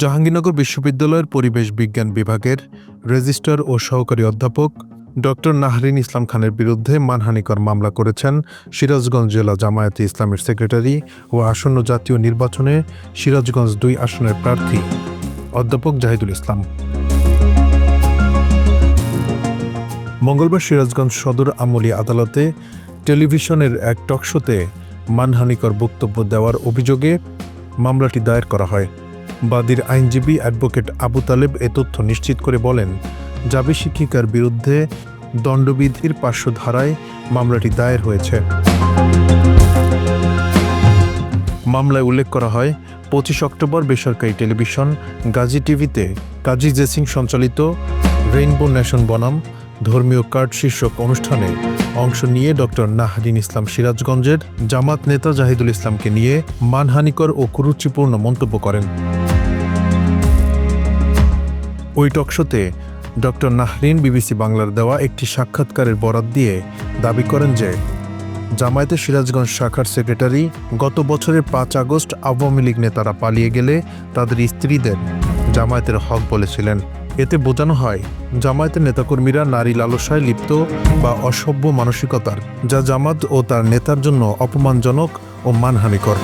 জাহাঙ্গীরনগর বিশ্ববিদ্যালয়ের পরিবেশ বিজ্ঞান বিভাগের রেজিস্ট্রার ও সহকারী অধ্যাপক ডক্টর নাহরিন ইসলাম খানের বিরুদ্ধে মানহানিকর মামলা করেছেন সিরাজগঞ্জ জেলা জামায়াতে ইসলামের সেক্রেটারি ও আসন্ন জাতীয় নির্বাচনে সিরাজগঞ্জ দুই আসনের প্রার্থী অধ্যাপক জাহিদুল ইসলাম। মঙ্গলবার সিরাজগঞ্জ সদর আমলি আদালতে টেলিভিশনের এক টকশোতে মানহানিকর বক্তব্য দেওয়ার অভিযোগে মামলাটি দায়ের করা হয়। বাদীর আইনজীবী অ্যাডভোকেট আবু তালেব এ তথ্য নিশ্চিত করে বলেন জাবি শিক্ষিকার বিরুদ্ধে দণ্ডবিধির পার্শ্ব ধারায় মামলাটি দায়ের হয়েছে। মামলায় উল্লেখ করা হয়, পঁচিশ অক্টোবর বেসরকারি টেলিভিশন গাজী টিভিতে কাজী জেসিং সঞ্চালিত রেইনবো নেশন বনাম ধর্মীয় কার্ড শীর্ষক অনুষ্ঠানে অংশ নিয়ে ডক্টর নাহরিন ইসলাম সিরাজগঞ্জের জামাত নেতা জাহিদুল ইসলামকে নিয়ে মানহানিকর ও কুরুচিপূর্ণ মন্তব্য করেন। ওই টকশোতে ডক্টর নাহরিন বিবিসি বাংলার দেওয়া একটি সাক্ষাৎকারের বরাত দিয়ে দাবি করেন যে, জামায়াতে সিরাজগঞ্জ শাখার সেক্রেটারি গত বছরের পাঁচ আগস্ট আওয়ামী লীগ নেতারা পালিয়ে গেলে তাদের স্ত্রীদের জামায়াতের হক বলেছিলেন। এতে বোঝানো হয়, জামায়াতের নেতাকর্মীরা নারী লালসায় লিপ্ত বা অসভ্য মানসিকতার, যা জামাত ও তার নেতার জন্য অপমানজনক ও মানহানিকর।